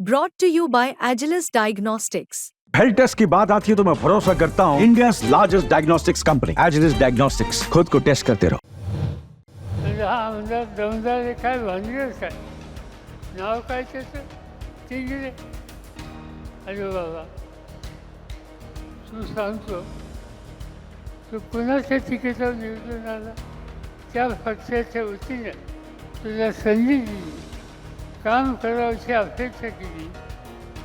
Brought to you by Agilus Diagnostics. Health test की बात आती है तो मैं भरोसा करता हूँ। India largest diagnostics company Agilus diagnostics खुद को टेस्ट करते रहो। हा नाव काय तिकडे अरे बाबा तू सांगतो तू कुणाच्या तिकीटावर निवडून आला। त्या पक्षाच्या वतीने तुला संधी दिली काम करावची अपेक्षा केली.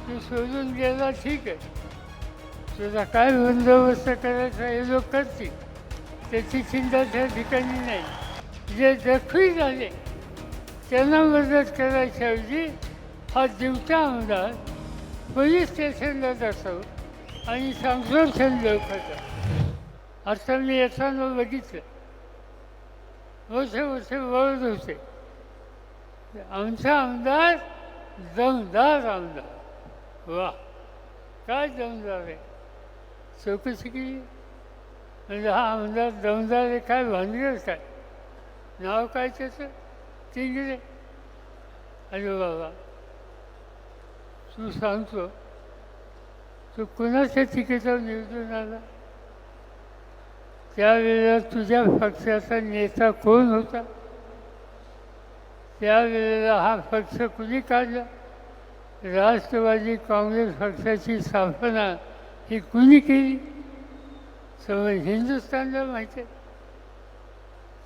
तू शोधून गेला ठीक आहे. तुझा काय बंदोबस्त करायचा हे लोक करतील. त्याची चिंता त्या ठिकाणी नाही. जे जखमी झाले त्यांना मदत करायच्याऐवजी हा दिवसा आमदार पोलीस स्टेशनला जातो आणि संरक्षण लोकांचा असं मी येताना बघितलं. मोठे मोठे वळत होते. आमचा आमदार दमदार आमदार. वा काय दमदार आहे? चौकशी केली म्हणजे हा आमदार दमदार आहे काय भानगड काय नाव काय त्याचं? तिकडे अरे बाबा तू सांगतो. तू कुणाच्या तिकीटावर निवडून आला? त्यावेळेला तुझ्या पक्षाचा नेता कोण होता? त्यावेळेला हा पक्ष कुणी काढला? राष्ट्रवादी काँग्रेस पक्षाची स्थापना ही कुणी केली? समज हिंदुस्थानला माहिती आहे.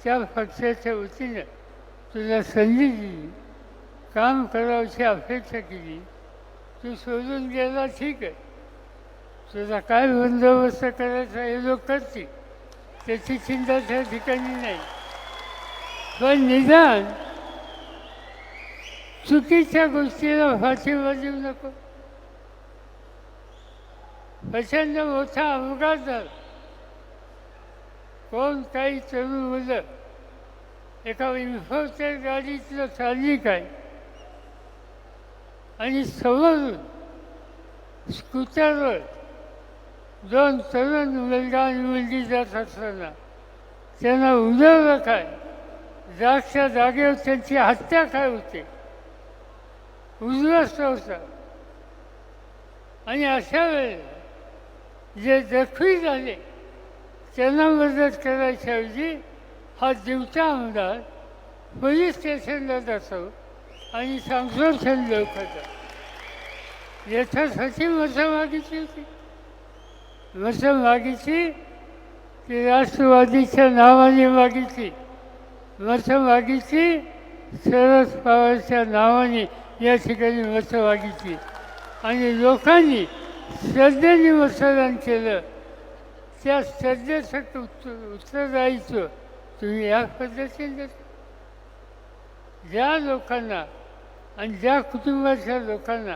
त्या पक्षाच्या वतीनं तुला संधी दिली काम करावची अपेक्षा केली तू सोडून गेला ठीक आहे. तुझा काय बंदोबस्त करायचा हे लोक करतील त्याची चिंता त्या ठिकाणी नाही. पण निदान चुकीच्या गोष्टीला फाशीवर देऊ नको. प्रचंड मोठा अपघात झाला. कोण काही तरुण मुलं एका इन्फोटेड गाडीतलं चालली काय आणि समोरून स्कूटरवर दोन तरुण मुलगा आणि मुलगी जात असताना त्यांना उडवलं काय? जागच्या जागेवर त्यांची हत्या काय होते? उद्ध्वस्त होतं आणि अशा वेळेला जे जखमी झाले त्यांना मदत करायच्या ऐवजी हा दिवचा आमदार पोलीस स्टेशनला जातो आणि संरक्षण लोकांचा याच्यासाठी मतं मागितली होती मतं मागितली ती राष्ट्रवादीच्या नावाने मागितली मतं मागितली शरद पवारच्या नावाने या ठिकाणी मतं मागितली आणि लोकांनी श्रद्धेने मतदान केलं. त्या श्रद्धेसाठी उत्तर उत्तरदायित्व तुम्ही या पद्धतीने ज्या लोकांना आणि ज्या कुटुंबाच्या लोकांना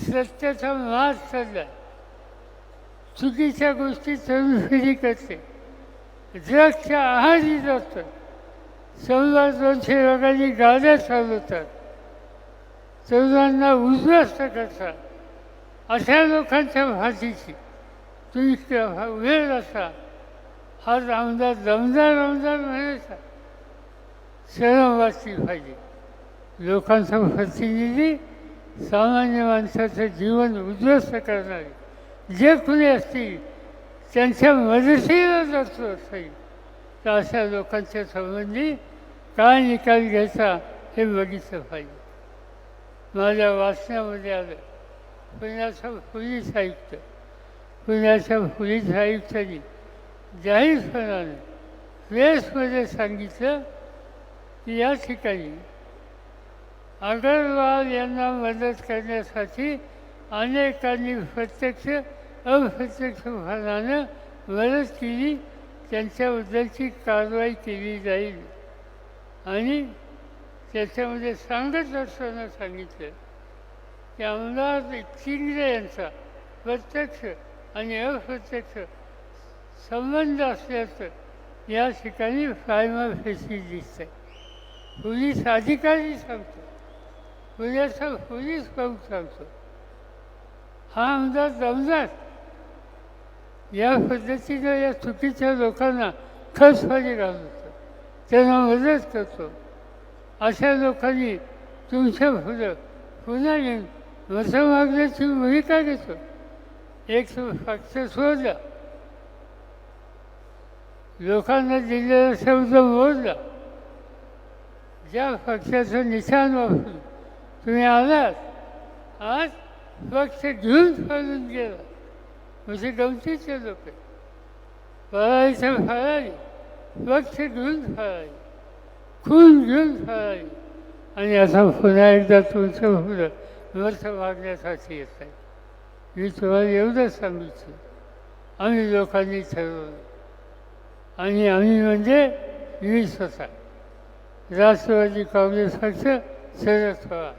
सत्याचा माज चालला चुकीच्या गोष्टी तरुण पिढी करते. ड्रग्सच्या आहारी जातात. समजा दोनशे लोकांनी गाड्या चालवतात. चौदांना उद्ध्वस्त करतात अशा लोकांच्या भाषेची तुम्ही वेळ असा. हा आमदार दमदार आमदार म्हणायचा. शरम वाचली पाहिजे लोकांचा प्रतिनिधी सामान्य माणसाचं जीवन उद्ध्वस्त करणारे. जे कुणी असतील त्यांच्या मदतीला जातो असेल. तर अशा लोकांच्या संबंधी काय निकाल घ्यायचा हे बघितलं पाहिजे. माझ्या वाचण्यामध्ये आलं. पुण्याचा फुली साहित्य. पुण्याच्या फुली साहित्याने जाहीरपणाने प्रेसमध्ये सांगितलं की या ठिकाणी अगरवाल यांना मदत करण्यासाठी अनेकांनी प्रत्यक्ष अप्रत्यक्षपणानं मदत केली. त्यांच्याबद्दलची कारवाई केली जाईल. आणि त्याच्यामध्ये सांगत असताना सांगितलं की आमदार चिंगरे यांचा प्रत्यक्ष आणि अप्रत्यक्ष संबंध असल्याचं या ठिकाणी फायमा फेसी दिसत आहे पोलीस अधिकारी सांगतो. पुण्याचा पोलीस प्रमुख सांगतो. हा आमदार दमदार. या पद्धतीनं या चुकीच्या लोकांना खसफाली घालतो त्यांना मदत करतो. अशा लोकांनी तुमच्या पुढं पुन्हा येऊन वर्ष मागण्याची भूमिका घेतो? एक पक्ष सोडला लोकांना दिलेला शब्द मोडला ज्या पक्षाचं निशाण वापरून तुम्ही आलात आज पक्ष घेऊन पळून गेला. म्हणजे गमतीचे लोक. पळायचं फळाली पक्ष घेऊन फळाली खून घेऊन फळाई आणि आता पुन्हा एकदा तुमचं मुलं वर्ष मागण्यासाठी येत आहे. मी तुम्हाला एवढंच सांगितलं आम्ही लोकांनी ठरवलं. आणि आम्ही म्हणजे मी स्वतः. राष्ट्रवादी काँग्रेस पक्ष शरद पवार.